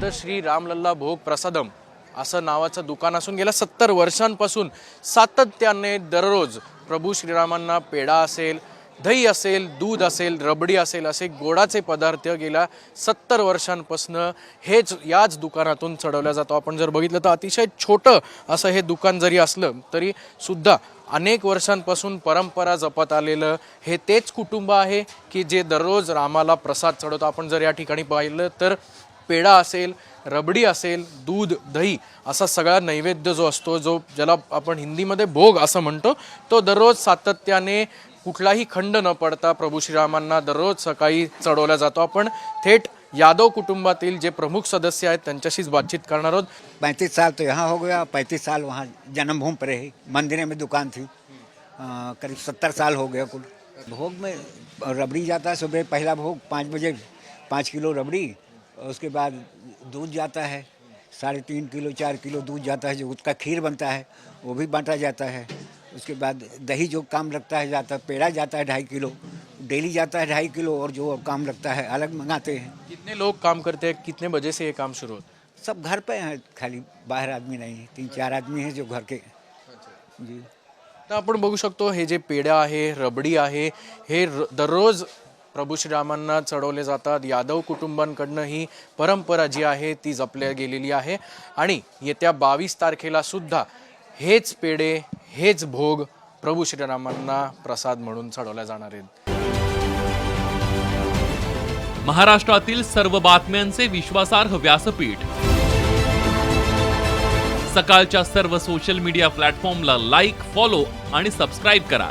प्रसिद्ध श्री रामलल्ला भोग प्रसादम असं नावाचं दुकान असून गेल्या सत्तर वर्षांपासून सातत्याने दररोज प्रभू श्रीरामांना पेढा असेल दही असेल दूध असेल रबडी असेल असे गोडाचे पदार्थ गेल्या सत्तर वर्षांपासून हेच याच दुकानातून चढवल्या जातो. आपण जर बघितलं तर अतिशय छोटं असं हे दुकान जरी असलं तरी सुद्धा अनेक वर्षांपासून परंपरा जपत आलेलं हे तेच कुटुंब आहे की जे दररोज रामाला प्रसाद चढवतो. आपण जर या ठिकाणी पाहिलं तर पेढा असेल रबडी असेल दूध दही असा सगळा नैवेद्य जो असतो जो ज्याला आपण हिंदीमध्ये भोग असं म्हणतो तो दररोज सातत्याने कुठलाही खंड न पडता प्रभू श्रीरामांना दररोज सकाळी चढवला जातो. आपण थेट यादव कुटुंबातील जे प्रमुख सदस्य आहेत त्यांच्याशीच बातचीत करणार आहोत. पैंतीस साल तो यहाँ हो गया पैंतीस साल वहाँ जन्मभूमि पर रही मंदिर में दुकान थी। करीब सत्तर साल हो गया कुल। भोग में रबड़ी जाता है सुबह पहला भोग पाँच बजे पाँच किलो रबड़ी उसके बाद दूध जाता है साढ़े तीन किलो चार किलो दूध जाता है जो उसका खीर बनता है वो भी बांटा जाता है। उसके बाद दही जो काम लगता है जाता है पेड़ा जाता है ढाई किलो डेली जाता है ढाई किलो और जो काम लगता है अलग मंगाते हैं। कितने लोग काम करते हैं? कितने बजे से ये काम शुरू होता है? सब घर पे हैं खाली बाहर आदमी नहीं है तीन चार आदमी हैं जो घर के। जी। तर आपण बघू शकतो हे जे पेढ्या आहे रबडी आहे हे र- दररोज प्रभू श्रीरामांना चढवले जातात. यादव कुटुंबांकडनं ही परंपरा जी आहे ती जपल्या गेलेली आहे. आणि येत्या बावीस तारखेला सुद्धा हेच पेढे हेच भोग प्रभू श्रीरामांना प्रसाद म्हणून चढवल्या जाणार आहेत. महाराष्ट्रातील सर्व बातम्यांचे विश्वासार्ह व्यासपीठ. सकाळच्या सर्व सोशल मीडिया प्लॅटफॉर्मला लाईक फॉलो आणि सबस्क्राईब करा.